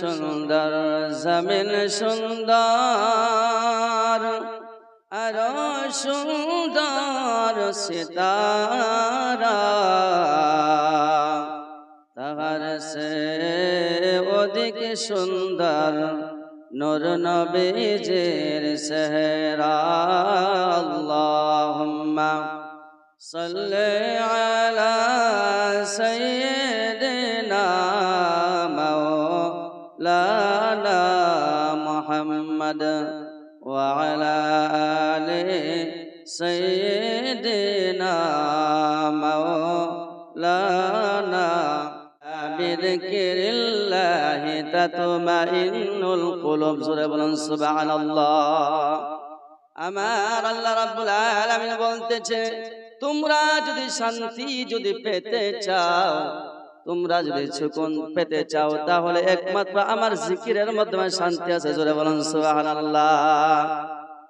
সুন্দর, জমিন সুন্দর, আরও সুন্দর সিতারা। তাহার সে অধিক সুন্দর, নূর নবীজের সেহরা আল্লাহুম্মা সাল্লি আলা সাইয়্যিদিনা মুহাম্মদ ওয়া আলা আলি সাইয়্যিদিনা মাওলানা بذكر الله تطمئن القلوب سورة বলুন সুবহানাল্লাহ আমার আল্লাহ রাব্বুল আলামিন বলতেছে তোমরা যদি শান্তি যদি পেতে চাও তোমরা যদি সুকুন পেতে চাও তাহলে একমাত্র আমার জিকিরের মাধ্যমে শান্তি আছে জোরে বলুন সুবহানাল্লাহ।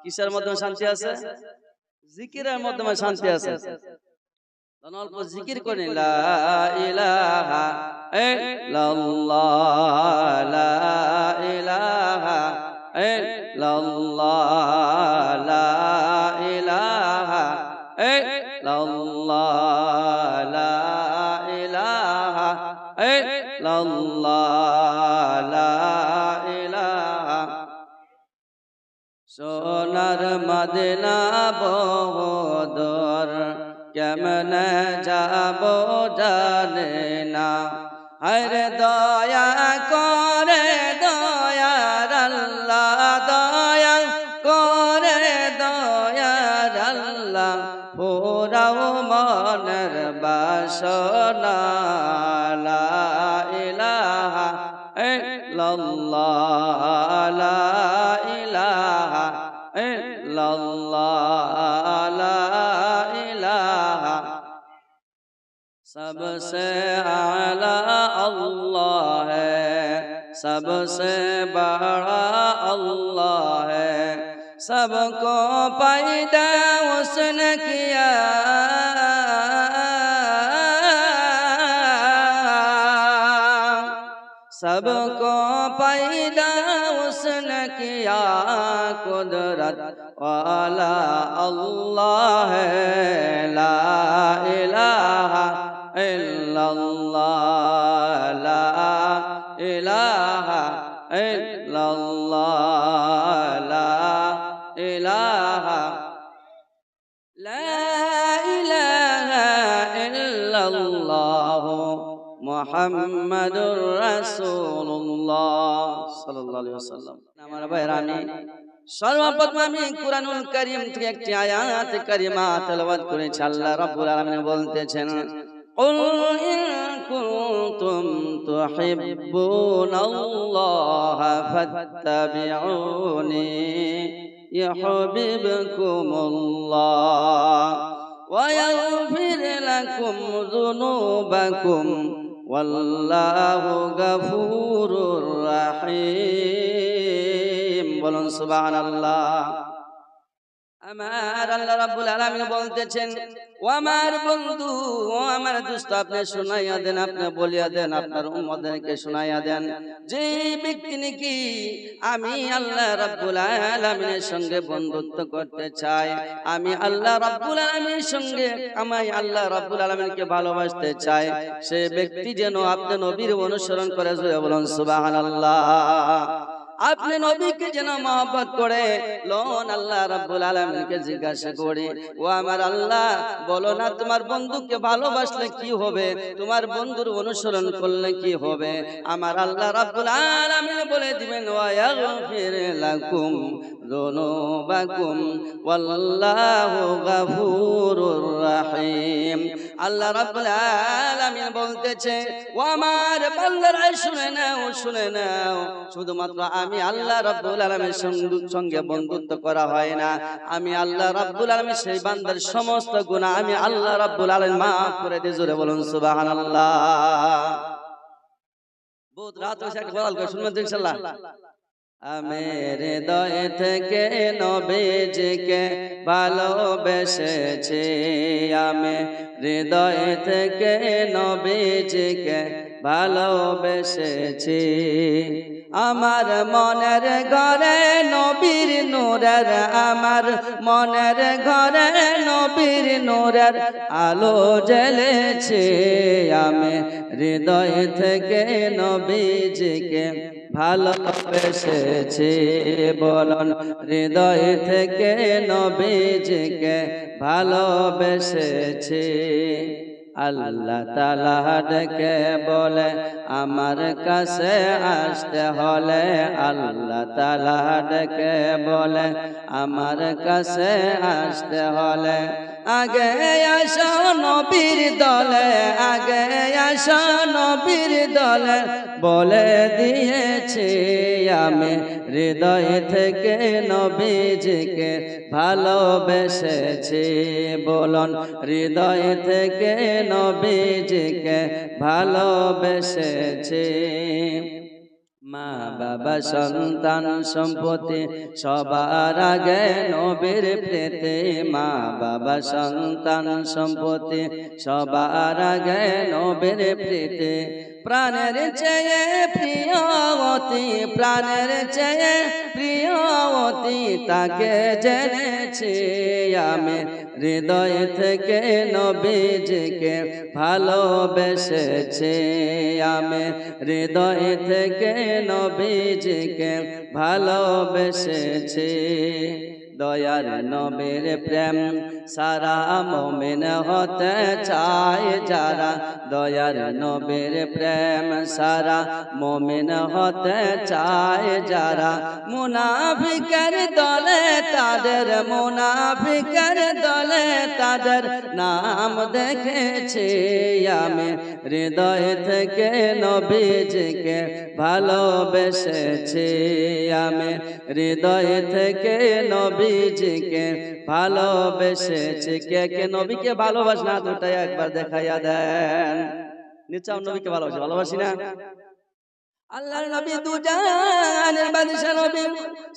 কিসের মাধ্যমে শান্তি আছে? জিকিরের মাধ্যমে শান্তি আছে। অল্প জিকির করে লা ইলাহা ইল্লাল্লাহ লা ইলাহা ইল্লাল্লাহ লা ইলাহা ইল্লাল্লাহ। সোনার মদিনা বদর কেমন যাব জানে না। হরে দয়া করে, দয়ার আল্লাহ দয়া করে, দয়ার আল্লাহ। পুরাও মনের বাসনা। सबसे आला अल्लाह है सबसे बड़ा अल्लाह है सबको पैदा उसने किया सबको पैदा उसने किया कुदरत वाला अल्लाह है الله محمد رسول الله صلى الله عليه وسلم আমার ভাইরা আমি সর্বপ্রথম আমি কুরআনুল কারীম থেকে একটি আয়াত কারিমা তেলাওয়াত করেছি আল্লাহ রাব্বুল আলামিন বলতেছেন قل إن كنتم تحبون الله فاتبعوني يحببكم الله ويغفر لكم ذنوبكم والله غفور رحيم বলুন সুবহানাল্লাহ আমার আল্লাহ রাব্বুল আলামিন বলতেছেন, ও আমার বন্ধু, ও আমার দোস্ত আপনি শোনাইয়া দেন, আপনি বলিয়া দেন, আপনার উম্মতদেরকে শোনাইয়া দেন। যে ব্যক্তি নাকি আমি আল্লাহ রাব্বুল আলামিনের সঙ্গে বন্ধুত্ব করতে চাই, আমি আল্লাহ রাব্বুল আলামিনের সঙ্গে আমি আল্লাহ রাব্বুল আলামিনকে ভালোবাসতে চাই, সে ব্যক্তি যেন আপনি নবীর অনুসরণ করে বলুন, সুবহানাল্লাহ। আপনি নবীকে যেন মহব্বত করে লোন আল্লাহ রাব্বুল আলামিনকে জিজ্ঞাসা করি, ও আমার আল্লাহ, বলো না তোমার বন্ধুকে ভালোবাসলে কি হবে? তোমার বন্ধুর অনুসরণ করলে কি হবে? আমার আল্লাহ রাব্বুল আলামিন বলে দিবেন, ওয়া ইয়াগফির লাকুম। যুনুবাকুম ওয়াল্লাহু গাফুরুর রাহিম। আল্লাহ রাব্বুল বলতেছে ও আমার বান্দারা শুনে নাও শুনে নাও। শুধুমাত্র আমি আল্লাহ রাব্বুল আলামিনের সঙ্গে বন্ধুত্ব করা হয় না। আমি আল্লাহ রাব্বুল আলামিন সেই বান্দার সমস্ত গুনাহ আমি আল্লাহ রাব্বুল আলামিন maaf করে দিয়ে জোরে বলুন, সুবহানাল্লাহ। বহুত রাত হয়েছে একটা করে শুনবেন ইনশাআল্লাহ। আমি দয় থেকে নবীজিকে ভালোবেসেছি। আমি হৃদয় থেকে নবীজিকে ভালোবেসেছি। আমার মনের ঘরে নবীর নূরের, আমার মনের ঘরে নবীর নূরের আলো জ্বেলেছে। আমি হৃদয় থেকে নবীজিকে ভালোবেসেছি। বলন, হৃদয় থেকে নবীজিকে ভালোবেসেছি। আল্লাহ তালা ডেকে বলে, আমার কাছে আসতে হলে আল্লাহ তালা ডেকে বলে, আমার কাছে আসতে হলে আগে আসো নবীর দলে, আগে আসো নবীর দলে, বলে দিয়েছি আমি হৃদয় থেকে নবীজিকে ভালোবেসেছি। বলন, হৃদয় থেকে নবীজিকে ভালোবেসেছি। মা বাবা, সন্তান, সম্পত্তি, সবার আগে নবীর প্রেতে। মা বাবা, সন্তান, সম্পত্তি, সবার আগে নবীর প্রেতে। প্রাণের চেয়ে প্রিয়বতী, প্রাণের চেয়ে প্রিয়বতী তাকে জেনেছি আমি। হৃদয় থেকে নবীজিকে ভালোবেসেছি আমি। হৃদয় থেকে নবীজিকে ভালোবেসেছি। দয়ার নবীর প্রেম। সারা মমিন হতে চায় যারা দয়ার নবীর প্রেম। সারা মমিন হতে চায় যারা মুনাফিকের দলে, তাদের মুনাফিকের দলে তাদের নাম দেখেছি আমি। হৃদয় থেকে নবীজিকে ভালোবেসেছি আমি। হৃদয় থেকে নবীজিকে ভালোবেসেছে। কে কে নবীকে ভালোবাসে না, দুটাই একবার দেখাইয়া দেন। নিশ্চয় নবীকে ভালোবাসে, ভালোবাসি না? আল্লাহর নবী দুজানের বাদশা নবী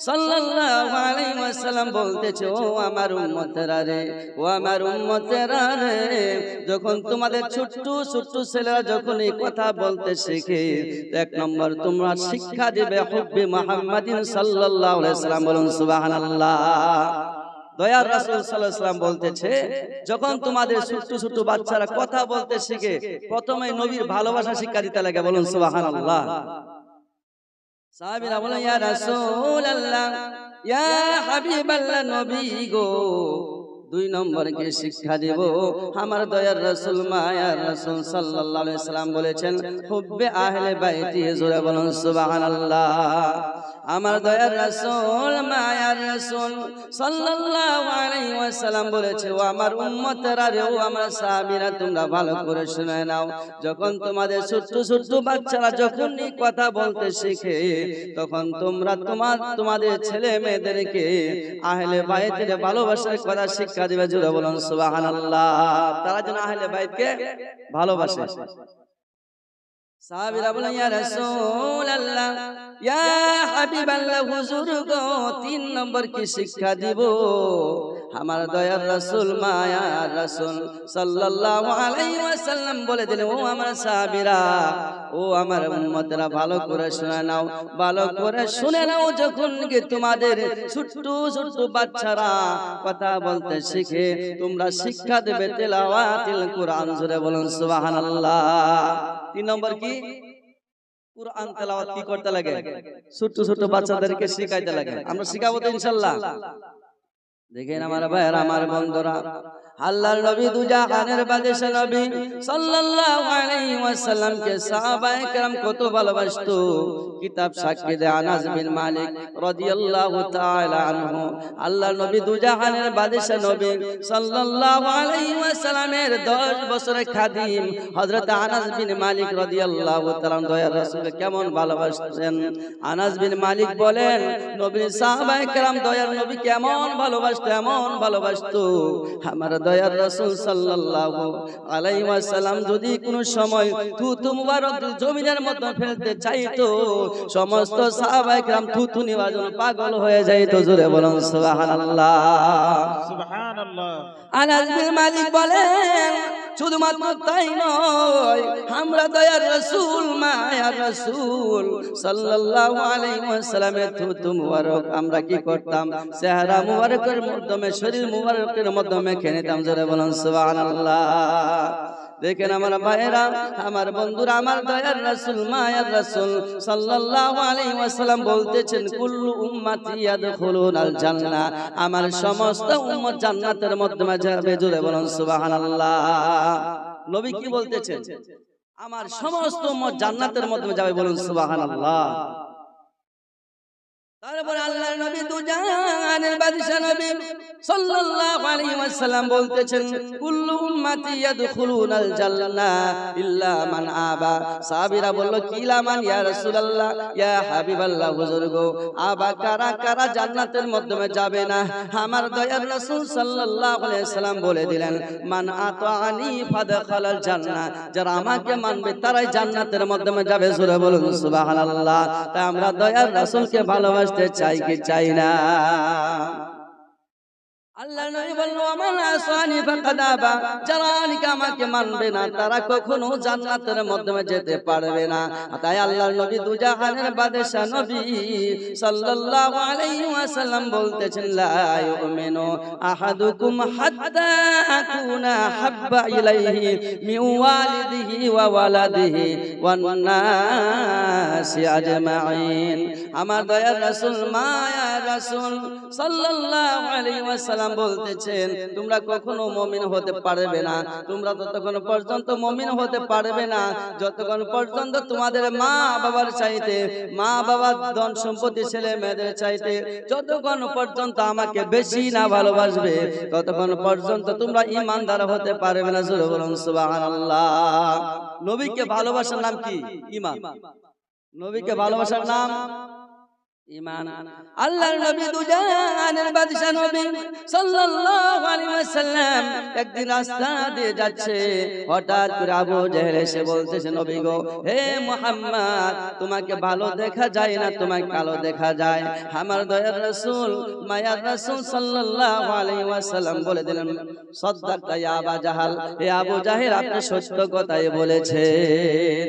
সাল্লাল্লাহু আলাইহি ওয়াসাল্লাম বলতেছে ও আমার উম্মতেরা রে ও আমার উম্মতেরা রে যখন তোমাদের ছোট্ট ছোট্ট ছেলেরা যখন এই কথা বলতে শিখে এক নম্বর তোমরা শিক্ষা দিবে হুব্বি মুহাম্মাদিন সাল্লাল্লাহু আলাইহি ওয়াসাল্লাম বলুন সুবহানাল্লাহ। দয়ার রাসূল ওয়াসাল্লাম বলতেছে যখন তোমাদের ছোট্ট ছোট্ট বাচ্চারা কথা বলতে শিখে প্রথমে নবীর ভালোবাসা শিক্ষা দিতে লাগে বলুন সুবহানাল্লাহ। সাহাবীরা বলেন ইয়া ইয়া হাবিবাল্লাহ নবী গো দুই নম্বরকে শিক্ষা দেব? আমার দয়ার রাসূল মায়ার রাসূল সাল্লাল্লাহু সাল্লাম বলেছেন হুব্বে আহলে বাইতি জোরে বলুন সুবহানাল্লাহ। আমার দয়ার রাসূল মায়ার রাসূল সাল্লাল্লাহু আলাইহি ওয়াসাল্লাম বলেছে ও আমার উম্মতেরা রে ও আমার সাহাবীরা তোমরা ভালো করে শুনে নাও। যখন তোমাদের ছোট্ট ছোট্ট বাচ্চারা যখন এই কথা বলতে শিখে তখন তোমরা তোমার তোমাদের ছেলে মেয়েদেরকে আহলে বাইতের ভালোবাসার কথা শিক্ষা দিবে। জুড়ে বলুন সুবহানাল্লাহ। তারা যেন আহলে বাইতকে ভালোবাসে। সাহাবীরা বলেন ইয়া রাসূলুল্লাহ ইয়া হাবিবাল্লাহ হুজুর গো তিন নম্বর কি শিক্ষা দিব? আমার দয়ার রাসূল মায়ার রাসূল সাল্লাল্লাহু আলাইহি ওয়াসাল্লাম বলে দিলেন ও আমার সাহাবীরা ও আমার উম্মতরা ভালো করে শুনে নাও ভালো করে শুনে নাও যখন কি তোমাদের ছোট্ট ছোট্ট বাচ্চারা কথা বলতে শিখে তোমরা শিক্ষা দেবে তেলাওয়াতিল কোরআন জুড়ে বলুন সুবহানাল্লাহ। তিন নম্বর কি? কোরআন তেলাওয়াত কি করতে লাগে? ছোট ছোট বাচ্চাদেরকে শেখাইতে লাগে। আমরা শিখাবো তো ইনশাআল্লাহ দেখেন আমার ভাইয়ের আমার বন্ধুরা। আল্লাহর নবী দুজাহানের বাদশা নবী সাল্লাল্লাহু আলাইহি ওয়াসাল্লাম কে সাহাবায়ে کرام কত ভালোবাসতো কিতাব সাক্ষী দেয় আনাস বিন মালিক রাদিয়াল্লাহু তাআলা আনহু আল্লাহর নবী দুজাহানের বাদশা নবী সাল্লাল্লাহু আলাইহি ওয়াসাল্লামের 10 বছরের খাদিম হযরত আনাস বিন মালিক রাদিয়াল্লাহু তাআলা দয়ার রাসূল কেমন ভালোবাসতেন আনাস বিন মালিক বলেন নবী সাহাবায়ে کرام দয়ার নবী কেমন ভালোবাসতো এমন ভালোবাসতো আমার দয়ার রাসূল সাল্লাল্লাহু আলাইহি ওয়াসাল্লাম যদি কোনো সময় থুতু মুবারক জমিনের মধ্যে ফেলতে চাইতো সমস্ত সাহাবায়ে کرام থুতু নেওয়ার জন্য পাগল হয়ে যাইতো জোরে বলুন সুবহানাল্লাহ সুবহানাল্লাহ আনাস বিন মালিক বলেন শুধুমাত্র তাই নয় আমরা দয়ার রসুল মায়ার রসুল সাল্লাল্লাহু আলাইহি ওয়াসাল্লামের থুতু মুবারক আমরা কি করতাম চেহারা মুবারকের মাধ্যমে শরীর মুবারকের মাধ্যমে খেয়ে নিতাম জোরে বলুন, সুবহানাল্লাহ। দেখেন আমার ভাইয়েরা, আমার বন্ধুরা, আমার দয়ার রাসূল, মায়ার রাসূল সাল্লাল্লাহু আলাইহি ওয়াসাল্লাম বলতেছেন, কুল্লু উম্মতি ইয়াদখুলুনাল জান্নাহ আমার সমস্ত উম্মত জান্নাতের মাধ্যমে যাবে, জোরে বলুন, সুবহানাল্লাহ। নবী কি বলতেছেন? আমার সমস্ত উম্মত জান্নাতের মাধ্যমে যাবে, বলুন, সুবহানাল্লাহ। তারপরে আল্লাহর নবী দুজাহানের বাদশা নবী জান্নাতের মাধ্যমে যাবে না? আমার দয়ার বলে দিলেন, মান জান্নাহ যারা আমাকে মানবে, তারাই জান্নাতের মাধ্যমে যাবে বলুন আমরা দয়ার রাসূলকে ভালোবাসতে চাই কি চাই না? আল্লাহ নবী বলল আমার আসানি ফাকাদ যারা নাকি আমাকে মানবে না তারা কখনো জান্নাতের মাধ্যমে যেতে পারবে না। তাই আল্লাহর নবী দুজাহানের বাদশা নবী সাল্লাল্লাহু আলাইহি ওয়াসাল্লাম বলতেছেন লা ইউমিনু আহাদুকুম হাত্তা আকুনা হাব্বা ইলাইহি মিন ওয়ালিদিহি ওয়া ওয়ালাদিহি ওয়ান নাসি আজমাইন। আমার দয়ার রাসূল মায়া রাসূল সাল্লাল্লাহু আলাইহি ওয়াসাল্লাম বলতেছেন, তোমরা কখনো মুমিন হতে পারবে না। তোমরা ততক্ষণ পর্যন্ত মুমিন হতে পারবে না। যতক্ষণ পর্যন্ত তোমাদের মা বাবার চাইতে মা বাবার ধন সম্পত্তি ছেলে মেয়েদের চাইতে যতক্ষণ পর্যন্ত আমাকে বেশি না ভালোবাসবে, ততক্ষণ পর্যন্ত তোমরা ইমানদার হতে পারবে না। জোরে বলুন, সুবহানাল্লাহ। নবীকে ভালোবাসার নাম কি? ইমান। নবীকে ভালোবাসার নাম? ইমান আল্লাহর নবী দুজাহানের বাদশা নবী সাল্লাল্লাহু আলাইহি ওয়াসাল্লাম একদিন রাস্তা দিয়ে যাচ্ছে। হঠাৎ করে আবু জেহেল এসে বলতেছে নবী গো হে মুহাম্মদ তোমাকে ভালো দেখা যায় না তোমাকে কালো দেখা যায়। আমার দয়ার রাসূল মায়ার রাসূল সাল্লাল্লাহু আলাইহি ওয়াসাল্লাম বলে দিলেন সাদ্দাকতা ইয়া আবা জাহাল হে আবু জাহেল আপনি সত্য কথাই বলেছেন।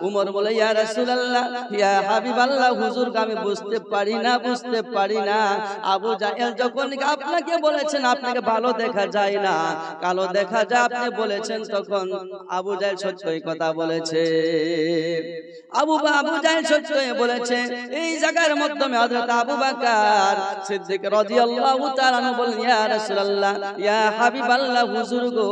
তুমি বলে, ইয়া ইয়া আমি বুঝতে পারি না, বুঝতে পারি না। আবু জাহেল যখন আপনাকে বলেছেন, আপনাকে ভালো দেখা যায় না, কালো দেখা যায়, আপনি বলেছেন, তখন আবু জাহেল সত্যই কথা বলেছে। আবু আবু জাহেল সত্যই বলেছে, এই জায়গার মাধ্যমে আবু বকর সিদ্দিক রাদিয়াল্লাহু তাআলা বলেন ইয়া রাসূলুল্লাহ ইয়া হাবিবাল্লাহ হুজুর গো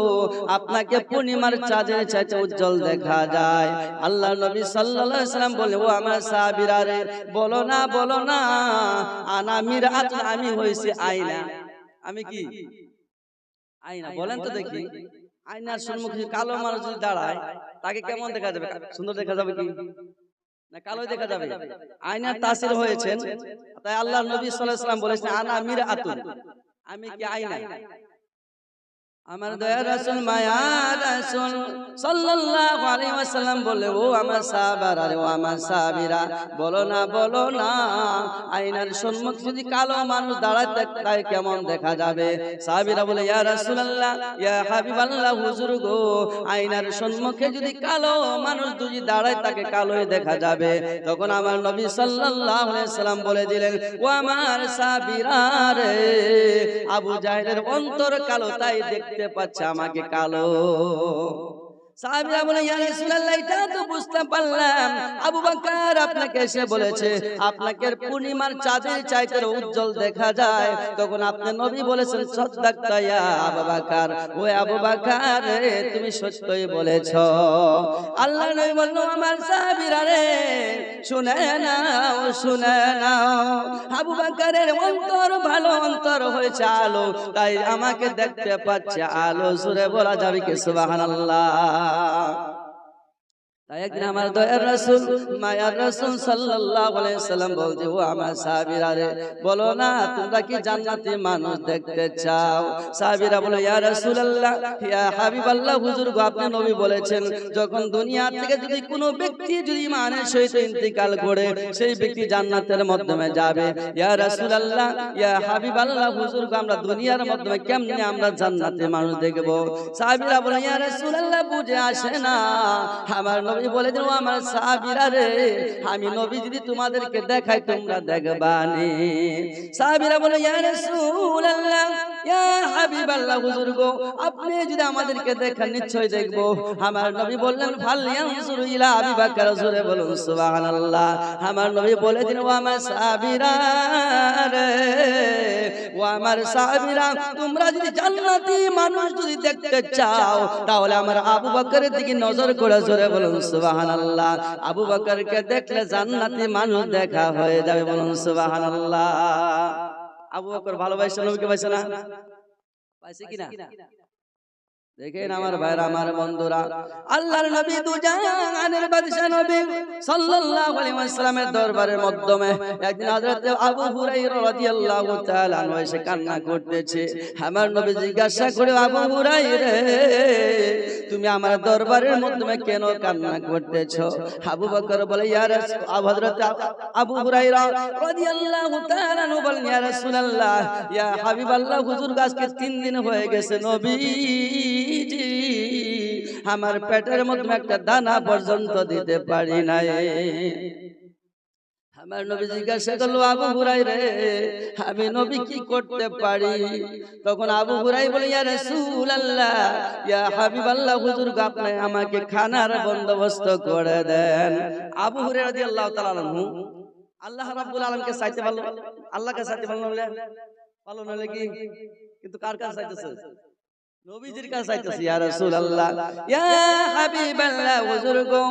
আপনাকে পূর্ণিমার চাঁদের চাইতে উজ্জ্বল দেখা যায়। আল্লাহ নবী সাল্লাল্লাহু আলাইহি সাল্লাম বলে ও আমার সাহাবীরা রে বলো না বলো না আনা মিরাত আমি হইছি আয়না আমি কি? আয়না বলেন তো দেখি। আয়নার সম্মুখে কালো মানুষ যদি দাঁড়ায় তাকে কেমন দেখা যাবে? সুন্দর দেখা যাবে কি? না কালো দেখা যাবে। আয়নার তাসির হয়েছেন। তাই আল্লাহ নবী সাল্লাল্লাহু আলাইহি সাল্লাম বলেছেন আনা মিরাতুন। আমি কি আয়না? আমার দয়া রাসূল মায়া রাসূল সাল্লাল্লাহু আলাইহি ওয়াসাল্লাম বলে ও আমার সাহাবারা ও আমার সাহাবীরা বলো না বলো না আয়নার সম্মুখ যদি কালো মানুষ দাঁড়ায় থাক- তাই কেমন দেখা যাবে? সাহাবীরা বলে ইয়া রাসূলুল্লাহ ইয়া হাবিবাল্লাহ হুজুর গো আয়নার সম্মুখে যদি কালো মানুষ যদি দাঁড়ায় তাকে কালোই দেখা যাবে। তখন আমার নবী সাল্লাল্লাহু আলাইহি সাল্লাম বলে দিলেন ও আমার সাহাবীরা রে আবু জাহেলের অন্তর কালো তাই দেখতে পাচ্ছে আমাকে কালো সাহাবীরা বলে ইয়া রাসূলুল্লাহ এটা তো বুঝতে পারলাম। আবু বকর আপনাকে এসে বলেছে আপনাকে পূর্ণিমার চাঁদের চাইতে উজ্জ্বল দেখা যায়। তখন আপনি নবী বলেছেন সদ্দাক্তা ইয়া আবু বকর। ও আবু বকর তুমি সত্যই বলেছ। আল্লাহ নবী বলল আমার সাহাবীরা রে শুনে নাও শুনে নাও। আবু বকরের অন্তর ভালো অন্তর হয়েছে আলো তাই আমাকে দেখতে পাচ্ছে আলো। সুরে বলা যাবে কি? সুবহানাল্লাহ। 啊 তাই একদিন আমার দয়ার রাসূল মায়ার রাসূল সাল্লাল্লাহু আলাইহি সাল্লাম বলতে ও আমার সাহাবীরা রে বলো না তোমরা কি জান্নাতি মানুষ দেখতে চাও? সাহাবীরা বলে ইয়া রাসূলুল্লাহ ইয়া হাবিবাল্লাহ হুজুর গো আপনি নবী বলেছেন যখন দুনিয়া থেকে যদি কোনো ব্যক্তি যদি ইমানের সহিত ইন্তিকাল করে সেই ব্যক্তি জান্নাতের মাধ্যমে যাবে। ইয়া রাসূলুল্লাহ ইয়া হাবিবাল্লাহ হুজুর গো আমরা দুনিয়ার মাধ্যমে কেমনে আমরা জান্নাতে মানুষ দেখব? সাহাবীরা বলে ইয়া রাসূলুল্লাহ বুঝে আসে না আমার নবী বলে আমার রে, আমি নবী যদি তোমাদেরকে দেখাই, তোমরা দেখবা নি। বলে, ইয়া ইয়া হুজুর গো, আপনি যদি আমাদেরকে নিশ্চয় দেখব। আমার নবী বললেন ফাল ইয়ানজুরু ইলা আবি বকর বলুন, সুবহানাল্লাহ। আমার নবী বলে আমার রে, ও আমার তোমরা যদি জান্নাতি মানুষ যদি দেখতে চাও, তাহলে আমার আবু বকরের দিকে নজর করে জোরে বলুন সুবহানাল্লাহ। আবু বকরকে দেখলে জান্নাতি মানুষ দেখা হয়ে যাবে, বলুন সুবহানাল্লাহ। আবু বকর ভালোবাসে, নবীকে পাইছে না? পাইছে কিনা? দেখেন আমার ভাইরা আমার বন্ধুরা আল্লাহর নবী দুজাহানের বাদশা নবী সাল্লাল্লাহু আলাইহি ওয়াসাল্লামের দরবারের মাধ্যমে একদিন হযরত আবু হুরায়রা রাদিয়াল্লাহু তাআলা আনহু এসে কান্না করতেছে। আমার নবী জিজ্ঞাসা করে আবু হুরায়রা তুমি আমার দরবারের মাধ্যমে কেন কান্না করতেছো? আবু বকর বলে ইয়া রাসূল হযরত আবু হুরায়রা রাদিয়াল্লাহু তাআলা আনহু বলেন ইয়া রাসূলুল্লাহ ইয়া হাবিবাল্লাহ হুজুর আজকে তিন দিন হয়ে গেছে নবীজি আমার পেটের মধ্যে একটা দানা পর্যন্ত দিতে পারি নাই। আমার নবী জিজ্ঞাসা করল, আবু হুরাই রে, আমি নবী কি করতে পারি? তখন আবু হুরাই বলে, ইয়া রাসূলুল্লাহ, ইয়া হাবিবাল্লাহ, হুজুর গো, আপনি আমাকে খানার বন্দোবস্ত করে দেন। আবু হুরাই রাদিয়াল্লাহু তাআলা আনহু আল্লাহ রাব্বুল আলামিনকে চাইতে পারল, আল্লাহকে চাইতে পারল না পারল না কি? কিন্তু কার কাছে চাইতেছে? নবীজির কাছে ইয়া রাসূলুল্লাহ ইয়া হাবিবাল্লাহ হুজুর গো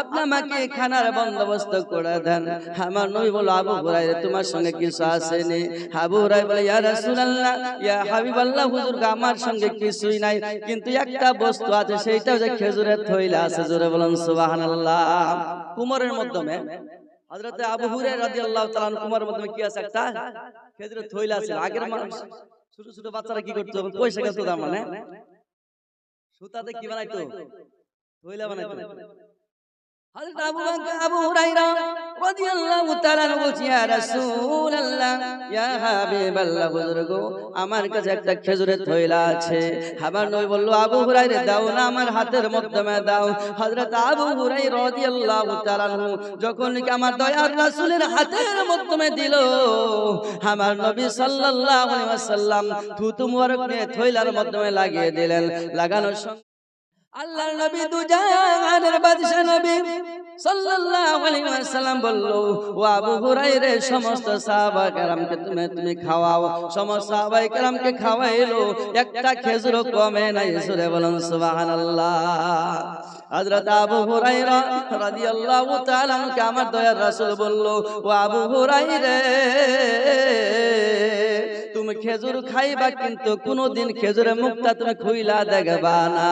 আপনি আমাকে খানার বন্দোবস্ত করে দেন। আমার নবী বলল আবু হুরায়রা তোমার সঙ্গে কিছু আছে নি আবু হুরায়রা বলে ইয়া রাসূলুল্লাহ ইয়া হাবিবাল্লাহ হুজুর গো আমার সঙ্গে কিছুই নাই। কিন্তু একটা বস্তু আছে সেইটা হচ্ছে খেজুরের থইলা আছে জোরে বলুন সুবহানাল্লাহ। কুমরের মাধ্যমে হযরত আবু হুরায়রা রাদিয়াল্লাহু তাআলা কুমরের মাধ্যমে কি আছে একটা? খেজুরের থইলা আছে আগের মানুষ। ছোট ছোট বাচ্চারা কি করতো? পয়সা গেছে তার মানে? সুতাতে কি বানাইতো? থইলা বানাইতো। হযরত আবু বকর আবু হুরায়রা রাদিয়াল্লাহু তাআলা আনহু ইয়া রাসূলুল্লাহ ইয়া হাবিবাল্লাহ হুজুর আমার কাছে একটা খেজুরের থইলা আছে। আমার নবী বলল আবু হুরায়রা দাও না আমার হাতের মাধ্যমে দাও। হযরত আবু হুরায়রা রাদিয়াল্লাহু তাআলা যখন কি আমার দয়ার রাসূলের হাতের মাধ্যমে দিল আমার নবী সাল্লাল্লাহু আলাইহি ওয়াসাল্লাম থুতু মুবারক নিয়ে থইলার মাধ্যমে লাগিয়ে দিলেন। লাগানোর সঙ্গে আল্লাহর নবী দুজাহানের বাদশা নবী সাল্লাল্লাহু আলাইহি ওয়াসাল্লাম বলল ও আবু হুরায়রা সমস্ত সাহাবা কেরামকে তুমি তুমি খাওয়াও। সমস্ত সাহাবা কেরামকে খাওয়াইলো। একটা খেজুর কমে নাই সুরে বলুন সুবহানাল্লাহ। হযরত আবু হুরায়রা রাদিয়াল্লাহু তাআলা আনহুকে আমার দয়ার রাসূল বলল ও আবু হুরায়রা তুমি খেজুর খাইবা কিন্তু কোনোদিন খেজুরের মুখটা তুমি খুইলা দেখবা না।